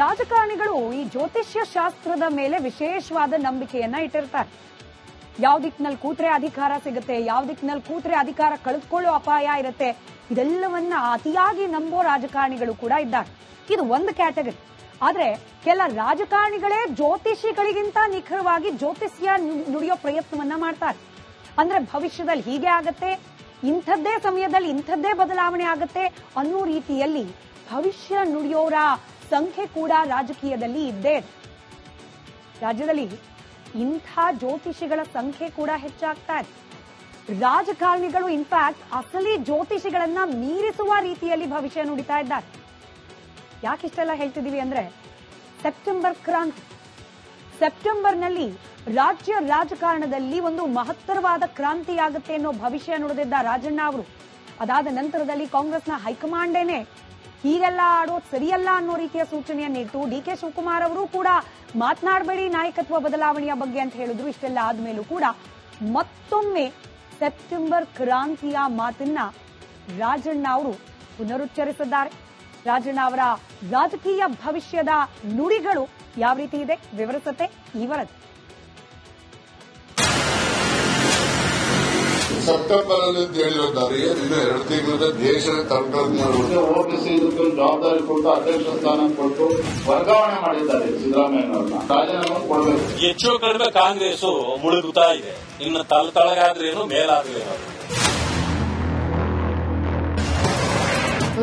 ರಾಜಕಾರಣಿಗಳು ಈ ಜ್ಯೋತಿಷ್ಯ ಶಾಸ್ತ್ರದ ಮೇಲೆ ವಿಶೇಷವಾದ ನಂಬಿಕೆಯನ್ನ ಇಟ್ಟಿರ್ತಾರೆ. ಯಾವ ದಿಕ್ಕಿನಲ್ಲಿ ಕೂತ್ರೆ ಅಧಿಕಾರ ಸಿಗುತ್ತೆ, ಯಾವ ದಿಕ್ಕಿನಲ್ಲಿ ಕೂತ್ರೆ ಅಧಿಕಾರ ಕಳೆದುಕೊಳ್ಳೋ ಅಪಾಯ ಇರುತ್ತೆ, ಇದೆಲ್ಲವನ್ನ ಅತಿಯಾಗಿ ನಂಬೋ ರಾಜಕಾರಣಿಗಳು ಕೂಡ ಇದ್ದಾರೆ. ಇದು ಒಂದು ಕ್ಯಾಟಗರಿ. ಆದ್ರೆ ಕೆಲ ರಾಜಕಾರಣಿಗಳೇ ಜ್ಯೋತಿಷಿಗಳಿಗಿಂತ ನಿಖರವಾಗಿ ಜ್ಯೋತಿಷ್ಯ ನುಡಿಯೋ ಪ್ರಯತ್ನವನ್ನ ಮಾಡ್ತಾರೆ. ಅಂದ್ರೆ ಭವಿಷ್ಯದಲ್ಲಿ ಹೀಗೆ ಆಗತ್ತೆ, ಇಂಥದ್ದೇ ಸಮಯದಲ್ಲಿ ಇಂಥದ್ದೇ ಬದಲಾವಣೆ ಆಗತ್ತೆ ಅನ್ನೋ ರೀತಿಯಲ್ಲಿ ಭವಿಷ್ಯ ನುಡಿಯೋರ ಸಂಖ್ಯೆ ಕೂಡ ರಾಜಕೀಯದಲ್ಲಿ ಇದ್ದೇ ರಾಜ್ಯದಲ್ಲಿ ಇಂಥ ಜ್ಯೋತಿಷಿಗಳ ಸಂಖ್ಯೆ ಕೂಡ ಹೆಚ್ಚಾಗ್ತಾ ಇದೆ. ರಾಜಕಾರಣಿಗಳು ಇನ್ಫ್ಯಾಕ್ಟ್ ಅಸಲಿ ಜ್ಯೋತಿಷಿಗಳನ್ನ ಮೀರಿಸುವ ರೀತಿಯಲ್ಲಿ ಭವಿಷ್ಯ ನುಡಿತಾ ಇದ್ದಾರೆ. ಯಾಕಿಷ್ಟೆಲ್ಲ ಹೇಳ್ತಿದೀವಿ ಅಂದ್ರೆ ಸೆಪ್ಟೆಂಬರ್ ಕ್ರಾಂತಿ. ಸೆಪ್ಟೆಂಬರ್ನಲ್ಲಿ ರಾಜ್ಯ ರಾಜಕಾರಣದಲ್ಲಿ ಒಂದು ಮಹತ್ತರವಾದ ಕ್ರಾಂತಿ ಆಗುತ್ತೆ ಅನ್ನೋ ಭವಿಷ್ಯ ನುಡಿದಿದ್ದ ರಾಜಣ್ಣ ಅವರು. ಅದಾದ ನಂತರದಲ್ಲಿ ಕಾಂಗ್ರೆಸ್ನ ಹೈಕಮಾಂಡೇನೆ ಹೀಗೆಲ್ಲ ಆಡೋದು ಸರಿಯಲ್ಲ ಅನ್ನೋ ರೀತಿಯ ಸೂಚನೆಯನ್ನಿಟ್ಟು ಡಿ ಕೆ ಶಿವಕುಮಾರ್ ಅವರು ಕೂಡ ಮಾತನಾಡಬೇಡಿ ನಾಯಕತ್ವ ಬದಲಾವಣೆಯ ಬಗ್ಗೆ ಅಂತ ಹೇಳಿದ್ರು. ಇಷ್ಟೆಲ್ಲ ಆದ್ಮೇಲೂ ಕೂಡ ಮತ್ತೊಮ್ಮೆ ಸೆಪ್ಟೆಂಬರ್ ಕ್ರಾಂತಿಯ ಮಾತನ್ನ ರಾಜಣ್ಣ ಅವರು ಪುನರುಚ್ಚರಿಸಿದ್ದಾರೆ. ರಾಜಣ್ಣ ಅವರ ರಾಜಕೀಯ ಭವಿಷ್ಯದ ನುಡಿಗಳು ಯಾವ ರೀತಿ ಇದೆ? ವಿವರಿಸುತ್ತೆ ಈ ಸೆಪ್ಟೆಂಬರ್ ಅಲ್ಲಿ ಅಂತ ಹೇಳಿದ್ದಾರೆ ಇನ್ನು ಎರಡು ತಿಂಗಳ ದೇಶದ ತಳ್ಕೊಂಡು ಮಾಡುವುದು ಓಬಿಸಿ ಜವಾಬ್ದಾರಿ ಕೊಟ್ಟು ಅಧ್ಯಕ್ಷ ಸ್ಥಾನ ಕೊಟ್ಟು ವರ್ಗಾವಣೆ ಮಾಡಿದ್ದಾರೆ ಸಿದ್ದರಾಮಯ್ಯನವ್ರನ್ನ. ರಾಜೀನಾಮೆ ಕೊಡಬೇಕು. ಹೆಚ್ಚು ಕಡಿಮೆ ಕಾಂಗ್ರೆಸ್ ಮುಳುಗುತ್ತಾ ಇದೆ. ಇನ್ನು ತಳ ತಳಗಾದ್ರೇನು ಮೇಲಾದ್ರೇನು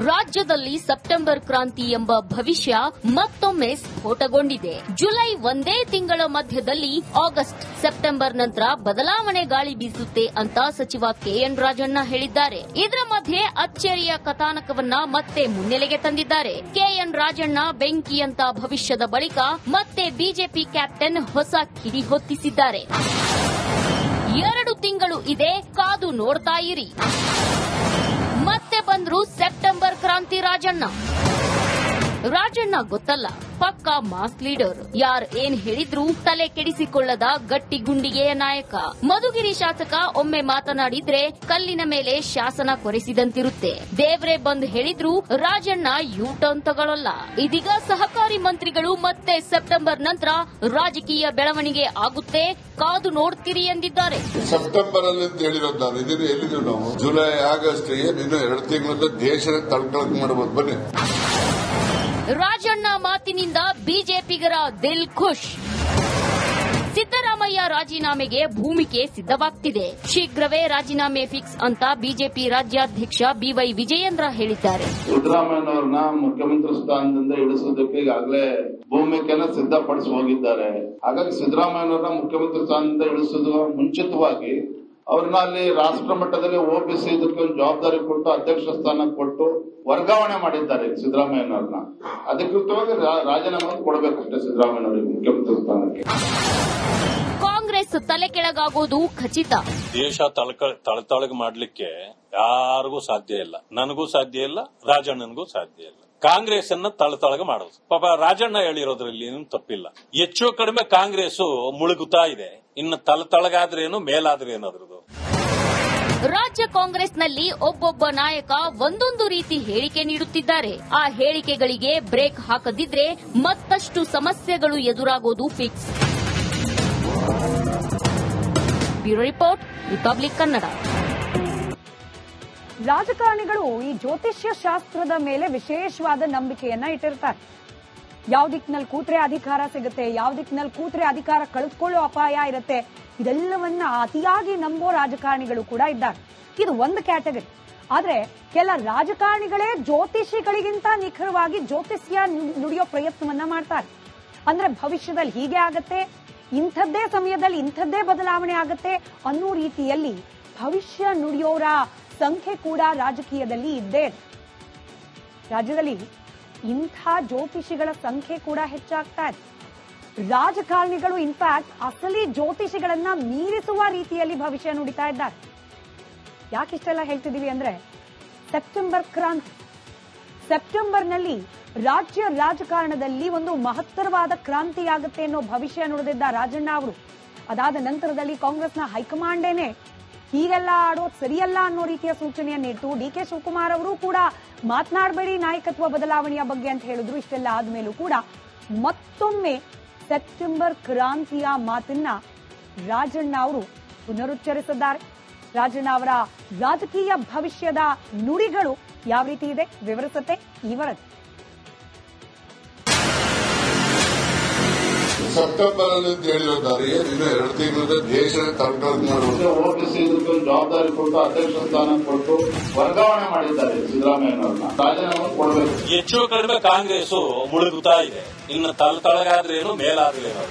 ರಾಜ್ಯದಲ್ಲಿ ಸೆಪ್ಟೆಂಬರ್ ಕ್ರಾಂತಿ ಎಂಬ ಭವಿಷ್ಯ ಮತ್ತೊಮ್ಮೆ ಸ್ಫೋಟಗೊಂಡಿದೆ. ಜುಲೈ ಒಂದೇ ತಿಂಗಳ ಮಧ್ಯದಲ್ಲಿ ಆಗಸ್ಟ್ ಸೆಪ್ಟೆಂಬರ್ ನಂತರ ಬದಲಾವಣೆ ಗಾಳಿ ಬೀಸುತ್ತೆ ಅಂತ ಸಚಿವ ಕೆಎನ್ ರಾಜಣ್ಣ ಹೇಳಿದ್ದಾರೆ. ಇದರ ಮಧ್ಯೆ ಅಚ್ಚರಿಯ ಕಥಾನಕವನ್ನ ಮತ್ತೆ ಮುನ್ನೆಲೆಗೆ ತಂದಿದ್ದಾರೆ. ಕೆಎನ್ ರಾಜಣ್ಣ ಬೆಂಕಿಯಂತ ಭವಿಷ್ಯದ ಬಳಿಕ ಮತ್ತೆ ಬಿಜೆಪಿ ಕ್ಯಾಪ್ಟನ್ ಹೊಸ ಕಿಡಿ ಹೊತ್ತಿಸಿದ್ದಾರೆ. ಎರಡು ತಿಂಗಳು ಇದೆ, ಕಾದು ನೋಡ್ತಾ ಇರಿ. ಬಂದ್ರು ಸೆಪ್ಟೆಂಬರ್ ಕ್ರಾಂತಿ ರಾಜಣ್ಣ ರಾಜಣ್ಣ ಗೊತ್ತಲ್ಲ. ಪಕ್ಕಾ ಮಾಸ್ ಲೀಡರ್. ಯಾರ್ ಏನ್ ಹೇಳಿದ್ರು ತಲೆ ಕೆಡಿಸಿಕೊಳ್ಳದ ಗಟ್ಟಿ ಗುಂಡಿಗೆಯ ನಾಯಕ. ಮಧುಗಿರಿ ಶಾಸಕ ಒಮ್ಮೆ ಮಾತನಾಡಿದ್ರೆ ಕಲ್ಲಿನ ಮೇಲೆ ಶಾಸನ ಕೊರೆಸಿದಂತಿರುತ್ತೆ. ದೇವ್ರೆ ಬಂದ್ ಹೇಳಿದ್ರು ರಾಜಣ್ಣ ಯೂ ಟರ್ನ್ ತಗೊಳ್ಳಲ್ಲ ಇದೀಗ ಸಹಕಾರಿ ಮಂತ್ರಿಗಳು ಮತ್ತೆ ಸೆಪ್ಟೆಂಬರ್ ನಂತರ ರಾಜಕೀಯ ಬೆಳವಣಿಗೆ ಆಗುತ್ತೆ, ಕಾದು ನೋಡ್ತೀರಿ ಎಂದಿದ್ದಾರೆ. ಸೆಪ್ಟೆಂಬರ್ ಅಲ್ಲಿ ಅಂತ ನಾನು. ಇದನ್ನು ಎಲ್ಲಿದ್ದೀವಿ ನಾವು ಜುಲೈ, ಆಗಸ್ಟ್ ಎರಡು ತಿಂಗಳ ದೇಶದ ತಳ್ಕೊಳಕ್ ಮಾಡಬಹುದು ಬನ್ನಿ. ರಾಜಣ್ಣ ಮಾತಿನಿಂದ ಬಿಜೆಪಿಗರ ದಿಲ್ ಖುಷ್. ಸಿದ್ದರಾಮಯ್ಯ ರಾಜೀನಾಮೆಗೆ ಭೂಮಿಕೆ ಸಿದ್ದವಾಗ್ತಿದೆ ಶೀಘ್ರವೇ ರಾಜೀನಾಮೆ ಫಿಕ್ಸ್ ಅಂತ ಬಿಜೆಪಿ ರಾಜ್ಯಾಧ್ಯಕ್ಷ ಬಿವೈ ವಿಜಯೇಂದ್ರ ಹೇಳಿದ್ದಾರೆ. ಸಿದ್ದರಾಮಯ್ಯನವ್ರನ್ನ ಮುಖ್ಯಮಂತ್ರಿ ಸ್ಥಾನದಿಂದ ಇಳಿಸೋದಕ್ಕೆ ಈಗಾಗಲೇ ಭೂಮಿಕೆಯನ್ನ ಸಿದ್ಧಪಡಿಸಿ ಹೋಗಿದ್ದಾರೆ. ಹಾಗಾಗಿ ಸಿದ್ದರಾಮಯ್ಯನವ್ರನ್ನ ಮುಖ್ಯಮಂತ್ರಿ ಸ್ಥಾನದಿಂದ ಇಳಿಸೋದು ಮುಂಚಿತವಾಗಿ ಅವ್ರನ್ನ ಅಲ್ಲಿ ರಾಷ್ಟ್ರ ಮಟ್ಟದಲ್ಲಿ ಓಬಿಸಿ ಜವಾಬ್ದಾರಿ ಕೊಟ್ಟು ಅಧ್ಯಕ್ಷ ಸ್ಥಾನ ಕೊಟ್ಟು ವರ್ಗಾವಣೆ ಮಾಡಿದ್ದಾರೆ ಸಿದ್ದರಾಮಯ್ಯನವ್ರನ್ನ. ಅಧಿಕೃತವಾಗಿ ರಾಜೀನಾಮೆ ಕೊಡಬೇಕಷ್ಟೇ ಸಿದ್ದರಾಮಯ್ಯನವರಿಗೆ ಮುಖ್ಯಮಂತ್ರಿ ಸ್ಥಾನಕ್ಕೆ. ಕಾಂಗ್ರೆಸ್ ತಲೆ ಕೆಳಗಾಗೋದು ಖಚಿತ. ದೇಶ ತಳತಳಗ ಮಾಡ್ಲಿಕ್ಕೆ ಯಾರಿಗೂ ಸಾಧ್ಯ ಇಲ್ಲ. ನನಗೂ ಸಾಧ್ಯ ಇಲ್ಲ ರಾಜಣ್ಣನಿಗೂ ಸಾಧ್ಯ ಇಲ್ಲ. ಕಾಂಗ್ರೆಸ್ ಅನ್ನ ತಳತಳಗ ಮಾಡೋದು. ಪಾಪ ರಾಜಣ್ಣ ಹೇಳಿರೋದ್ರಲ್ಲಿ ಏನು ತಪ್ಪಿಲ್ಲ. ಹೆಚ್ಚು ಕಡಿಮೆ ಕಾಂಗ್ರೆಸ್ ಮುಳುಗುತ್ತಾ ಇದೆ. ಇನ್ನು ತಳತಳಗಾದ್ರೇನು ಮೇಲಾದ್ರೇನು ಅದ್ರದ್ದು? ರಾಜ್ಯ ಕಾಂಗ್ರೆಸ್ನಲ್ಲಿ ಒಬ್ಬೊಬ್ಬ ನಾಯಕ ಒಂದೊಂದು ರೀತಿ ಹೇಳಿಕೆ ನೀಡುತ್ತಿದ್ದಾರೆ. ಆ ಹೇಳಿಕೆಗಳಿಗೆ ಬ್ರೇಕ್ ಹಾಕದಿದ್ರೆ ಮತ್ತಷ್ಟು ಸಮಸ್ಯೆಗಳು ಎದುರಾಗೋದು fix bureau report Republic Kannada ರಾಜಕಾರಣಿಗಳು ಈ ಜ್ಯೋತಿಷ್ಯ ಶಾಸ್ತ್ರದ ಮೇಲೆ ವಿಶೇಷವಾದ ನಂಬಿಕೆಯನ್ನ ಇಟ್ಟಿರ್ತಾರೆ. ಯಾವ ದಿಕ್ಕಿನಲ್ಲಿ ಕೂತ್ರೆ ಅಧಿಕಾರ ಸಿಗುತ್ತೆ, ಯಾವ ದಿಕ್ಕಿನಲ್ಲಿ ಕೂತ್ರೆ ಅಧಿಕಾರ ಕಳೆದುಕೊಳ್ಳೋ ಅಪಾಯ ಇರುತ್ತೆ, ಇದೆಲ್ಲವನ್ನ ಅತಿಯಾಗಿ ನಂಬೋ ರಾಜಕಾರಣಿಗಳು ಕೂಡ ಇದ್ದಾರೆ. ಇದು ಒಂದು ಕ್ಯಾಟಗರಿ. ಆದ್ರೆ ಕೆಲ ರಾಜಕಾರಣಿಗಳೇ ಜ್ಯೋತಿಷಿಗಳಿಗಿಂತ ನಿಖರವಾಗಿ ಜ್ಯೋತಿಷ್ಯ ನುಡಿಯೋ ಪ್ರಯತ್ನವನ್ನ ಮಾಡ್ತಾರೆ. ಅಂದ್ರೆ ಭವಿಷ್ಯದಲ್ಲಿ ಹೀಗೆ ಆಗತ್ತೆ, ಇಂಥದ್ದೇ ಸಮಯದಲ್ಲಿ ಇಂಥದ್ದೇ ಬದಲಾವಣೆ ಆಗತ್ತೆ ಅನ್ನೋ ರೀತಿಯಲ್ಲಿ ಭವಿಷ್ಯ ನುಡಿಯೋರ ಸಂಖ್ಯೆ ಕೂಡ ರಾಜಕೀಯದಲ್ಲಿ ಇದ್ದೇ ಇದೆ. ರಾಜ್ಯದಲ್ಲಿ ಇಂಥ ಜ್ಯೋತಿಷಿಗಳ ಸಂಖ್ಯೆ ಕೂಡ ಹೆಚ್ಚಾಗ್ತಾ ಇದೆ. ರಾಜಕಾರಣಿಗಳು ಇನ್ಫ್ಯಾಕ್ಟ್ ಅಸಲಿ ಜ್ಯೋತಿಷಿಗಳನ್ನ ಮೀರಿಸುವ ರೀತಿಯಲ್ಲಿ ಭವಿಷ್ಯ ನುಡಿತಾ ಇದ್ದಾರೆ. ಯಾಕಿಷ್ಟೆಲ್ಲ ಹೇಳ್ತಿದೀವಿ ಅಂದ್ರೆ ಸೆಪ್ಟೆಂಬರ್ ಕ್ರಾಂತಿ. ಸೆಪ್ಟೆಂಬರ್ನಲ್ಲಿ ರಾಜ್ಯ ರಾಜಕಾರಣದಲ್ಲಿ ಒಂದು ಮಹತ್ತರವಾದ ಕ್ರಾಂತಿ ಆಗುತ್ತೆ ಅನ್ನೋ ಭವಿಷ್ಯ ನುಡಿದಿದ್ದ ರಾಜಣ್ಣ ಅವರು. ಅದಾದ ನಂತರದಲ್ಲಿ ಕಾಂಗ್ರೆಸ್ನ ಹೈಕಮಾಂಡೇನೆ ಹೀಗೆಲ್ಲ ಆಡೋದು ಸರಿಯಲ್ಲ ಅನ್ನೋ ರೀತಿಯ ಸೂಚನೆಯನ್ನಿಟ್ಟು ಡಿ ಕೆ ಶಿವಕುಮಾರ್ ಅವರು ಕೂಡ ಮಾತನಾಡಬೇಡಿ ನಾಯಕತ್ವ ಬದಲಾವಣೆಯ ಬಗ್ಗೆ ಅಂತ ಹೇಳಿದ್ರು. ಇಷ್ಟೆಲ್ಲ ಆದ್ಮೇಲೂ ಕೂಡ ಮತ್ತೊಮ್ಮೆ ಸೆಪ್ಟೆಂಬರ್ ಕ್ರಾಂತಿಯ ಮಾತನ್ನ ರಾಜಣ್ಣ ಅವರು ಪುನರುಚ್ಚರಿಸಿದ್ದಾರೆ. ರಾಜಣ್ಣ ಅವರ ರಾಜಕೀಯ ಭವಿಷ್ಯದ ನುಡಿಗಳು ಯಾವ ರೀತಿ ಇದೆ? ವಿವರಿಸುತ್ತೆ ಈ ಸೆಪ್ಟೆಂಬರ್ ಅಲ್ಲಿ ಅಂತ ಹೇಳಿದ್ದಾರೆ ಇನ್ನು ಎರಡು ತಿಂಗಳ ದೇಶದ ತಳ್ಕಳಕ್ ಮಾಡುವುದು ಓಟಿಸಿ ಇದಕ್ಕೊಂದು ಜವಾಬ್ದಾರಿ ಕೊಟ್ಟು ಅಧ್ಯಕ್ಷ ಸ್ಥಾನ ಕೊಟ್ಟು ವರ್ಗಾವಣೆ ಮಾಡಿದ್ದಾರೆ ಸಿದ್ದರಾಮಯ್ಯನವರನ್ನ. ರಾಜೀನಾಮೆ ಕೊಡಬೇಕು. ಹೆಚ್ಚು ಕಡಿಮೆ ಕಾಂಗ್ರೆಸ್ ಮುಳುಗುತ್ತಾ ಇದೆ. ಇನ್ನು ತಳ ತಳಗಾದ್ರೇನು ಮೇಲಾದ್ರೇನು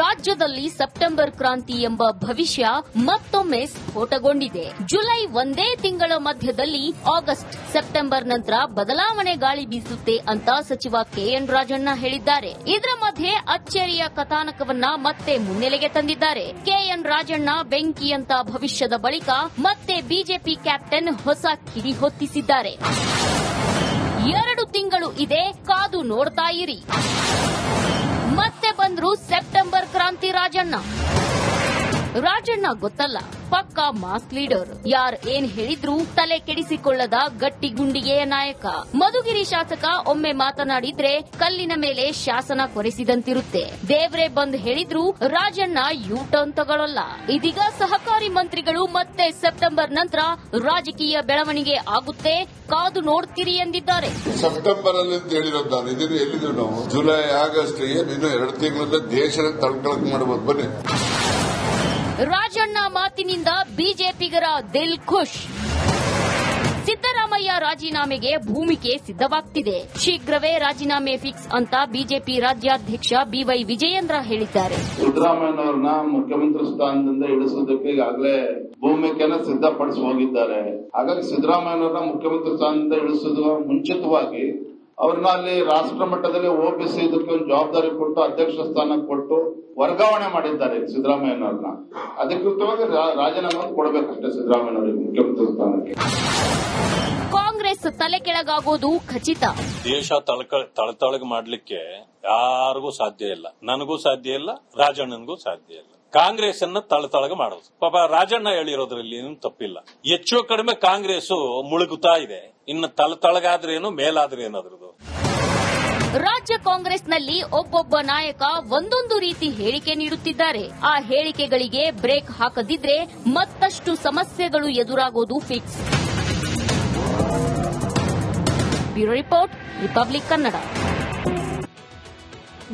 ರಾಜ್ಯದಲ್ಲಿ ಸೆಪ್ಟೆಂಬರ್ ಕ್ರಾಂತಿ ಎಂಬ ಭವಿಷ್ಯ ಮತ್ತೊಮ್ಮೆ ಸ್ಫೋಟಗೊಂಡಿದೆ. ಜುಲೈ ಒಂದೇ ತಿಂಗಳ ಮಧ್ಯದಲ್ಲಿ ಆಗಸ್ಟ್ ಸೆಪ್ಟೆಂಬರ್ ನಂತರ ಬದಲಾವಣೆ ಗಾಳಿ ಬೀಸುತ್ತೆ ಅಂತ ಸಚಿವ ಕೆಎನ್ ರಾಜಣ್ಣ ಹೇಳಿದ್ದಾರೆ. ಇದರ ಮಧ್ಯೆ ಅಚ್ಚರಿಯ ಕಥಾನಕವನ್ನ ಮತ್ತೆ ಮುನ್ನೆಲೆಗೆ ತಂದಿದ್ದಾರೆ. ಕೆಎನ್ ರಾಜಣ್ಣ ಬೆಂಕಿಯಂತ ಭವಿಷ್ಯದ ಬಳಿಕ ಮತ್ತೆ ಬಿಜೆಪಿ ಕ್ಯಾಪ್ಟನ್ ಹೊಸ ಕಿಡಿ ಹೊತ್ತಿಸಿದ್ದಾರೆ. ಎರಡು ತಿಂಗಳು ಇದೆ, ಕಾದು ನೋಡ್ತಾ ಇರಿ. ಮತ್ತೆ ಬಂದ್ರು ಸೆಪ್ಟೆಂಬರ್ ಕ್ರಾಂತಿ ರಾಜಣ್ಣ ರಾಜಣ್ಣ ಗೊತ್ತಲ್ಲ, ಪಕ್ಕಾ ಮಾಸ್ ಲೀಡರ್ ಯಾರ್ ಏನ್ ಹೇಳಿದ್ರು ತಲೆ ಕೆಡಿಸಿಕೊಳ್ಳದ ಗಟ್ಟಿ ಗುಂಡಿಗೆಯ ನಾಯಕ. ಮಧುಗಿರಿ ಶಾಸಕ ಒಮ್ಮೆ ಮಾತನಾಡಿದ್ರೆ ಕಲ್ಲಿನ ಮೇಲೆ ಶಾಸನ ಕೊರೆಸಿದಂತಿರುತ್ತೆ. ದೇವ್ರೆ ಬಂದ್ ಹೇಳಿದ್ರು ರಾಜಣ್ಣ ಯೂ ಟರ್ನ್ ತಗೊಳ್ಳಲ್ಲ ಇದೀಗ ಸಹಕಾರಿ ಮಂತ್ರಿಗಳು ಮತ್ತೆ ಸೆಪ್ಟೆಂಬರ್ ನಂತರ ರಾಜಕೀಯ ಬೆಳವಣಿಗೆ ಆಗುತ್ತೆ, ಕಾದು ನೋಡ್ತೀರಿ ಎಂದಿದ್ದಾರೆ. ಸೆಪ್ಟೆಂಬರ್ ಅಂತ ನಾವು? ಜುಲೈ, ಆಗಸ್ಟ್, ಏನು? ಇನ್ನು ಎರಡು ತಿಂಗಳಿಂದ ದೇಶದ ತಳ್ಕಳಕ್ ಮಾಡಬಹುದು ಬನ್ನಿ. ರಾಜಣ್ಣ ಮಾತಿನಿಂದ ಬಿಜೆಪಿಗರ ದಿಲ್ ಖುಷ್. ಸಿದ್ದರಾಮಯ್ಯ ರಾಜೀನಾಮೆಗೆ ಭೂಮಿಕೆ ಸಿದ್ದವಾಗ್ತಿದೆ ಶೀಘ್ರವೇ ರಾಜೀನಾಮೆ ಫಿಕ್ಸ್ ಅಂತ ಬಿಜೆಪಿ ರಾಜ್ಯಾಧ್ಯಕ್ಷ ಬಿವೈ ವಿಜಯೇಂದ್ರ ಹೇಳಿದ್ದಾರೆ. ಸಿದ್ದರಾಮಯ್ಯನವ್ರನ್ನ ಮುಖ್ಯಮಂತ್ರಿ ಸ್ಥಾನದಿಂದ ಇಳಿಸೋದಕ್ಕೆ ಈಗಾಗಲೇ ಭೂಮಿಕೆನ ಸಿದ್ದಪಡಿಸಿ ಹೋಗಿದ್ದಾರೆ ಹಾಗಾಗಿ ಸಿದ್ದರಾಮಯ್ಯನವ್ರನ್ನ ಮುಖ್ಯಮಂತ್ರಿ ಸ್ಥಾನದಿಂದ ಇಳಿಸೋದು ಮುಂಚಿತವಾಗಿ ಅವ್ರನ್ನ ಅಲ್ಲಿ ರಾಷ್ಟ್ರ ಮಟ್ಟದಲ್ಲಿ ಓಬಿಸಿ ಇದಕ್ಕೆ ಒಂದು ಜವಾಬ್ದಾರಿ ಕೊಟ್ಟು ಅಧ್ಯಕ್ಷ ಸ್ಥಾನ ಕೊಟ್ಟು ವರ್ಗಾವಣೆ ಮಾಡಿದ್ದಾರೆ ಸಿದ್ದರಾಮಯ್ಯನವ್ರನ್ನ ಅಧಿಕೃತವಾಗಿ ರಾಜೀನಾಮೆ ಕೊಡಬೇಕಷ್ಟೇ ಸಿದ್ದರಾಮಯ್ಯನವರಿಗೆ ಮುಖ್ಯಮಂತ್ರಿ ಸ್ಥಾನಕ್ಕೆ. ಕಾಂಗ್ರೆಸ್ ತಲೆ ಕೆಳಗಾಗೋದು ಖಚಿತ. ದೇಶ ತಳತಳಗ ಮಾಡ್ಲಿಕ್ಕೆ ಯಾರಿಗೂ ಸಾಧ್ಯ ಇಲ್ಲ. ನನಗೂ ಸಾಧ್ಯ ಇಲ್ಲ ರಾಜಣ್ಣನಿಗೂ ಸಾಧ್ಯ ಇಲ್ಲ. ಕಾಂಗ್ರೆಸ್ ಅನ್ನ ತಳತಳಗ ಮಾಡೋದು. ಪಾಪ ರಾಜಣ್ಣ ಹೇಳಿರೋದ್ರಲ್ಲಿ ಏನು ತಪ್ಪಿಲ್ಲ. ಹೆಚ್ಚು ಕಡಿಮೆ ಕಾಂಗ್ರೆಸ್ ಮುಳುಗುತ್ತಾ ಇದೆ. ಇನ್ನು ತಳತಳಗಾದ್ರೇನು ಮೇಲಾದ್ರೆ ಅದ್ರದ್ದು? ರಾಜ್ಯ ಕಾಂಗ್ರೆಸ್ನಲ್ಲಿ ಒಬ್ಬೊಬ್ಬ ನಾಯಕ ಒಂದೊಂದು ರೀತಿ ಹೇಳಿಕೆ ನೀಡುತ್ತಿದ್ದಾರೆ. ಆ ಹೇಳಿಕೆಗಳಿಗೆ ಬ್ರೇಕ್ ಹಾಕದಿದ್ರೆ ಮತ್ತಷ್ಟು ಸಮಸ್ಯೆಗಳು ಎದುರಾಗೋದು fix bureau report Republic Kannada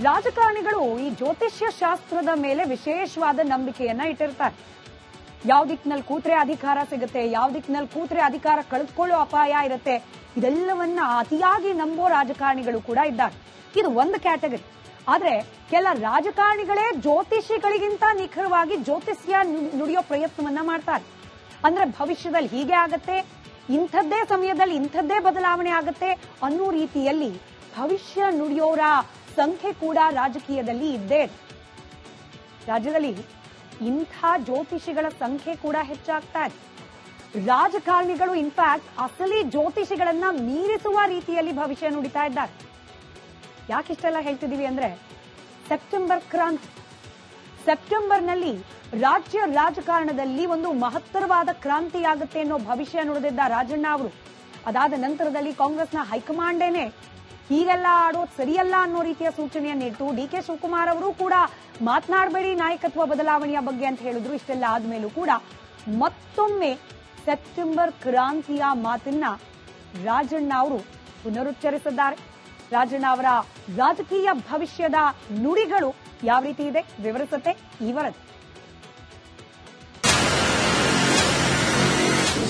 ರಾಜಕಾರಣಿಗಳು ಈ ಜ್ಯೋತಿಷ್ಯ ಶಾಸ್ತ್ರದ ಮೇಲೆ ವಿಶೇಷವಾದ ನಂಬಿಕೆಯನ್ನ ಇಟ್ಟಿರ್ತಾರೆ. ಯಾವ ದಿಕ್ಕಿನಲ್ಲಿ ಕೂತ್ರೆ ಅಧಿಕಾರ ಸಿಗುತ್ತೆ, ಯಾವ ದಿಕ್ಕಿನಲ್ಲಿ ಕೂತ್ರೆ ಅಧಿಕಾರ ಕಳೆದುಕೊಳ್ಳೋ ಅಪಾಯ ಇರುತ್ತೆ ಇದೆಲ್ಲವನ್ನ ಅತಿಯಾಗಿ ನಂಬೋ ರಾಜಕಾರಣಿಗಳು ಕೂಡ ಇದ್ದಾರೆ. ಇದು ಒಂದು ಕ್ಯಾಟಗರಿ. ಆದ್ರೆ ಕೆಲ ರಾಜಕಾರಣಿಗಳೇ ಜ್ಯೋತಿಷಿಗಳಿಗಿಂತ ನಿಖರವಾಗಿ ಜ್ಯೋತಿಷ್ಯ ನುಡಿಯೋ ಪ್ರಯತ್ನವನ್ನ ಮಾಡ್ತಾರೆ. ಅಂದ್ರೆ ಭವಿಷ್ಯದಲ್ಲಿ ಹೀಗೆ ಆಗತ್ತೆ, ಇಂಥದ್ದೇ ಸಮಯದಲ್ಲಿ ಇಂಥದ್ದೇ ಬದಲಾವಣೆ ಆಗತ್ತೆ ಅನ್ನೋ ರೀತಿಯಲ್ಲಿ ಭವಿಷ್ಯ ನುಡಿಯೋರ ಸಂಖ್ಯೆ ಕೂಡ ರಾಜಕೀಯದಲ್ಲಿ ಇದ್ದೇ ಇದೆ. ರಾಜ್ಯದಲ್ಲಿ ಇಂಥ ಜ್ಯೋತಿಷಿಗಳ ಸಂಖ್ಯೆ ಕೂಡ ಹೆಚ್ಚಾಗ್ತಾ ಇದೆ. ರಾಜಕಾರಣಿಗಳು ಇನ್ಫ್ಯಾಕ್ಟ್ ಅಸಲಿ ಜ್ಯೋತಿಷಿಗಳನ್ನ ಮೀರಿಸುವ ರೀತಿಯಲ್ಲಿ ಭವಿಷ್ಯ ನುಡಿತಾ ಇದ್ದಾರೆ. ಯಾಕಿಷ್ಟೆಲ್ಲ ಹೇಳ್ತಿದೀವಿ ಅಂದ್ರೆ ಸೆಪ್ಟೆಂಬರ್ ಕ್ರಾಂತಿ. ಸೆಪ್ಟೆಂಬರ್ನಲ್ಲಿ ರಾಜ್ಯ ರಾಜಕಾರಣದಲ್ಲಿ ಒಂದು ಮಹತ್ತರವಾದ ಕ್ರಾಂತಿಯಾಗುತ್ತೆ ಅನ್ನೋ ಭವಿಷ್ಯ ನುಡಿದಿದ್ದ ರಾಜಣ್ಣ ಅವರು. ಅದಾದ ನಂತರದಲ್ಲಿ ಕಾಂಗ್ರೆಸ್ನ ಹೈಕಮಾಂಡೇನೆ ಹೀಗೆಲ್ಲ ಆಡೋದು ಸರಿಯಲ್ಲ ಅನ್ನೋ ರೀತಿಯ ಸೂಚನೆಯನ್ನು ಇಟ್ಟು ಡಿ ಕೆ ಶಿವಕುಮಾರ್ ಅವರು ಕೂಡ ಮಾತನಾಡಬೇಡಿ ನಾಯಕತ್ವ ಬದಲಾವಣೆಯ ಬಗ್ಗೆ ಅಂತ ಹೇಳಿದ್ರು. ಇಷ್ಟೆಲ್ಲ ಆದ್ಮೇಲೂ ಕೂಡ ಮತ್ತೊಮ್ಮೆ ಸೆಪ್ಟೆಂಬರ್ ಕ್ರಾಂತಿಯ ಮಾತನ್ನ ರಾಜಣ್ಣ ಅವರು ಪುನರುಚ್ಚರಿಸಿದ್ದಾರೆ. ರಾಜಣ್ಣ ಅವರ ರಾಜಕೀಯ ಭವಿಷ್ಯದ ನುಡಿಗಳು ಯಾವ ರೀತಿ ಇದೆ? ವಿವರಿಸುತ್ತೆ ಈ ವರದಿ.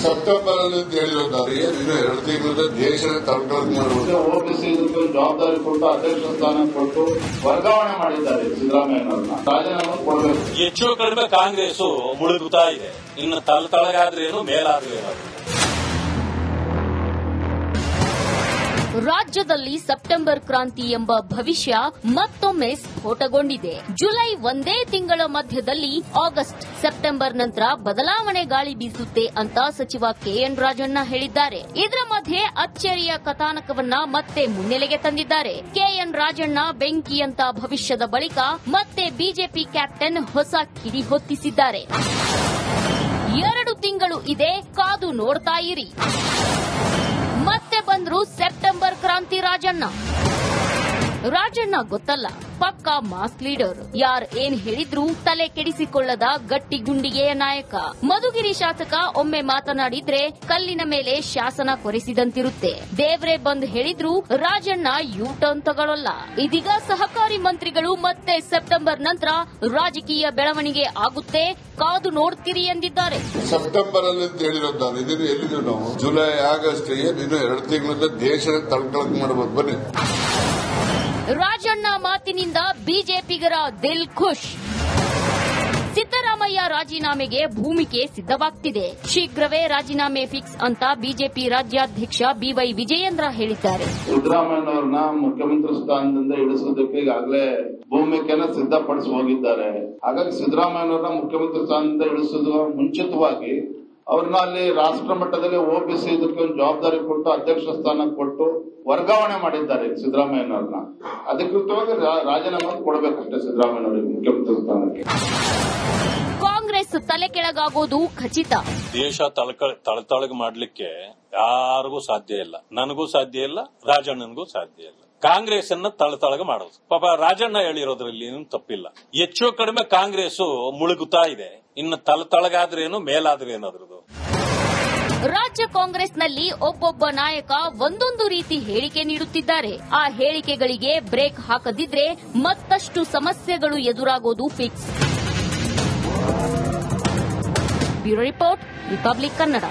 ಸೆಪ್ಟೆಂಬರ್ ಅಲ್ಲಿ ಅಂತ ಹೇಳಿರೋದಾರೆ ಇನ್ನು ಎರಡು ತಿಂಗಳ ದೇಶದ ತಳ್ಕಳಕ್ ಮಾಡುವುದು ಓಬಿಸಿ ಜವಾಬ್ದಾರಿ ಕೊಟ್ಟು ಅಧ್ಯಕ್ಷ ಸ್ಥಾನ ಕೊಟ್ಟು ವರ್ಗಾವಣೆ ಮಾಡಿದ್ದಾರೆ ಸಿದ್ದರಾಮಯ್ಯನವ್ರನ್ನ. ರಾಜೀನಾಮೆ ಕೊಡಬೇಕು. ಹೆಚ್ಚು ಕಡಿಮೆ ಕಾಂಗ್ರೆಸ್ ಮುಳುಗುತ್ತಾ ಇದೆ. ಇನ್ನು ತಳತಳಗಾದ್ರೇನು ಮೇಲಾದ್ರೇನು ಅದ್ರದ್ದು. ರಾಜ್ಯದಲ್ಲಿ ಸೆಪ್ಟೆಂಬರ್ ಕ್ರಾಂತಿ ಎಂಬ ಭವಿಷ್ಯ ಮತ್ತೊಮ್ಮೆ ಸ್ಫೋಟಗೊಂಡಿದೆ. ಜುಲೈ ಒಂದೇ ತಿಂಗಳ ಮಧ್ಯದಲ್ಲಿ ಆಗಸ್ಟ್ ಸೆಪ್ಟೆಂಬರ್ ನಂತರ ಬದಲಾವಣೆ ಗಾಳಿ ಬೀಸುತ್ತೆ ಅಂತ ಸಚಿವ ಕೆಎನ್ ರಾಜಣ್ಣ ಹೇಳಿದ್ದಾರೆ. ಇದರ ಮಧ್ಯೆ ಅಚ್ಚರಿಯ ಕಥಾನಕವನ್ನ ಮತ್ತೆ ಮುನ್ನೆಲೆಗೆ ತಂದಿದ್ದಾರೆ. ಕೆಎನ್ ರಾಜಣ್ಣ ಬೆಂಕಿಯಂತ ಭವಿಷ್ಯದ ಬಳಿಕ ಮತ್ತೆ ಬಿಜೆಪಿ ಕ್ಯಾಪ್ಟನ್ ಹೊಸ ಕಿಡಿ ಹೊತ್ತಿಸಿದ್ದಾರೆ. ಎರಡು ತಿಂಗಳು ಇದೆ ಕಾದು ನೋಡ್ತಾ ಇರಿ. ಮತ್ತೆ ಬಂದ್ರು ಸೆಪ್ಟೆಂಬರ್ ಕ್ರಾಂತಿ ರಾಜಣ್ಣ ರಾಜಣ್ಣ ಗೊತ್ತಲ್ಲ. ಪಕ್ಕಾ ಮಾಸ್ ಲೀಡರ್ ಯಾರ್ ಏನ್ ಹೇಳಿದ್ರು ತಲೆ ಕೆಡಿಸಿಕೊಳ್ಳದ ಗಟ್ಟಿ ಗುಂಡಿಗೆಯ ನಾಯಕ. ಮಧುಗಿರಿ ಶಾಸಕ ಒಮ್ಮೆ ಮಾತನಾಡಿದ್ರೆ ಕಲ್ಲಿನ ಮೇಲೆ ಶಾಸನ ಕೊರೆಸಿದಂತಿರುತ್ತೆ. ದೇವ್ರೆ ಬಂದ್ ಹೇಳಿದ್ರು ರಾಜಣ್ಣ ಯೂ ಟರ್ನ್ ತಗೊಳ್ಳಲ್ಲ ಇದೀಗ ಸಹಕಾರಿ ಮಂತ್ರಿಗಳು ಮತ್ತೆ ಸೆಪ್ಟೆಂಬರ್ ನಂತರ ರಾಜಕೀಯ ಬೆಳವಣಿಗೆ ಆಗುತ್ತೆ. ಕಾದು ನೋಡ್ತೀರಿ ಎಂದಿದ್ದಾರೆ. ಸೆಪ್ಟೆಂಬರ್ ಅಲ್ಲಿ ಅಂತ ಹೇಳಿರೋದು ನಾನು ಇದೀನಿ ಎಲ್ಲಿದ್ದೀವಿ ನಾವು? ಜುಲೈ, ಆಗಸ್ಟ್, ಏನ್? ಎರಡು ತಿಂಗಳಿಂದ ದೇಶ ತಳ್ಕಳಕ್ ಮಾಡಬಹುದು ಬನ್ನಿ. ರಾಜಣ್ಣ ಮಾತಿನಿಂದ ಬಿಜೆಪಿಗರ ದಿಲ್ ಖುಷ್. ಸಿದ್ದರಾಮಯ್ಯ ರಾಜೀನಾಮೆಗೆ ಭೂಮಿಕೆ ಸಿದ್ದವಾಗ್ತಿದೆ ಶೀಘ್ರವೇ ರಾಜೀನಾಮೆ ಫಿಕ್ಸ್ ಅಂತ ಬಿಜೆಪಿ ರಾಜ್ಯಾಧ್ಯಕ್ಷ ಬಿವೈ ವಿಜಯೇಂದ್ರ ಹೇಳಿದ್ದಾರೆ. ಸಿದ್ದರಾಮಯ್ಯನವ್ರನ್ನ ಮುಖ್ಯಮಂತ್ರಿ ಸ್ಥಾನದಿಂದ ಇಳಿಸೋದಕ್ಕೆ ಈಗಾಗಲೇ ಭೂಮಿಕೆನ ಸಿದ್ದಪಡಿಸಿ ಹೋಗಿದ್ದಾರೆ. ಹಾಗಾಗಿ ಸಿದ್ದರಾಮಯ್ಯನವ್ರನ್ನ ಮುಖ್ಯಮಂತ್ರಿ ಸ್ಥಾನದಿಂದ ಇಳಿಸೋದು ಮುಂಚಿತವಾಗಿ ಅವ್ರನ್ನ ಅಲ್ಲಿ ರಾಷ್ಟ್ರ ಮಟ್ಟದಲ್ಲಿ ಓಬಿಸಿ ಇದಕ್ಕೆ ಒಂದು ಜವಾಬ್ದಾರಿ ಕೊಟ್ಟು ಅಧ್ಯಕ್ಷ ಸ್ಥಾನ ಕೊಟ್ಟು ವರ್ಗಾವಣೆ ಮಾಡಿದ್ದಾರೆ ಸಿದ್ದರಾಮಯ್ಯನವ್ರನ್ನ. ಅಧಿಕೃತವಾಗಿ ರಾಜೀನಾಮೆ ಕೊಡಬೇಕಷ್ಟೇ ಸಿದ್ದರಾಮಯ್ಯನವರಿಗೆ ಮುಖ್ಯಮಂತ್ರಿ ಸ್ಥಾನಕ್ಕೆ. ಕಾಂಗ್ರೆಸ್ ತಲೆ ಕೆಳಗಾಗೋದು ಖಚಿತ. ದೇಶ ತಳತಳಗ ಮಾಡ್ಲಿಕ್ಕೆ ಯಾರಿಗೂ ಸಾಧ್ಯ ಇಲ್ಲ. ನನಗೂ ಸಾಧ್ಯ ಇಲ್ಲ ರಾಜಣ್ಣನಿಗೂ ಸಾಧ್ಯ ಇಲ್ಲ. ಕಾಂಗ್ರೆಸ್ ಅನ್ನ ತಳತಳಗ ಮಾಡೋದು. ಪಾಪ ರಾಜಣ್ಣ ಹೇಳಿರೋದ್ರಲ್ಲಿ ಏನು ತಪ್ಪಿಲ್ಲ. ಹೆಚ್ಚು ಕಡಿಮೆ ಕಾಂಗ್ರೆಸ್ ಮುಳುಗುತ್ತಾ ಇದೆ. ಇನ್ನು ತಳತಳಗಾದ್ರೇನು ಮೇಲಾದ್ರೇನು ಅದ್ರದ್ದು? ರಾಜ್ಯ ಕಾಂಗ್ರೆಸ್ನಲ್ಲಿ ಒಬ್ಬೊಬ್ಬ ನಾಯಕ ಒಂದೊಂದು ರೀತಿ ಹೇಳಿಕೆ ನೀಡುತ್ತಿದ್ದಾರೆ. ಆ ಹೇಳಿಕೆಗಳಿಗೆ ಬ್ರೇಕ್ ಹಾಕದಿದ್ರೆ ಮತ್ತಷ್ಟು ಸಮಸ್ಯೆಗಳು ಎದುರಾಗೋದು fix bureau report Republic Kannada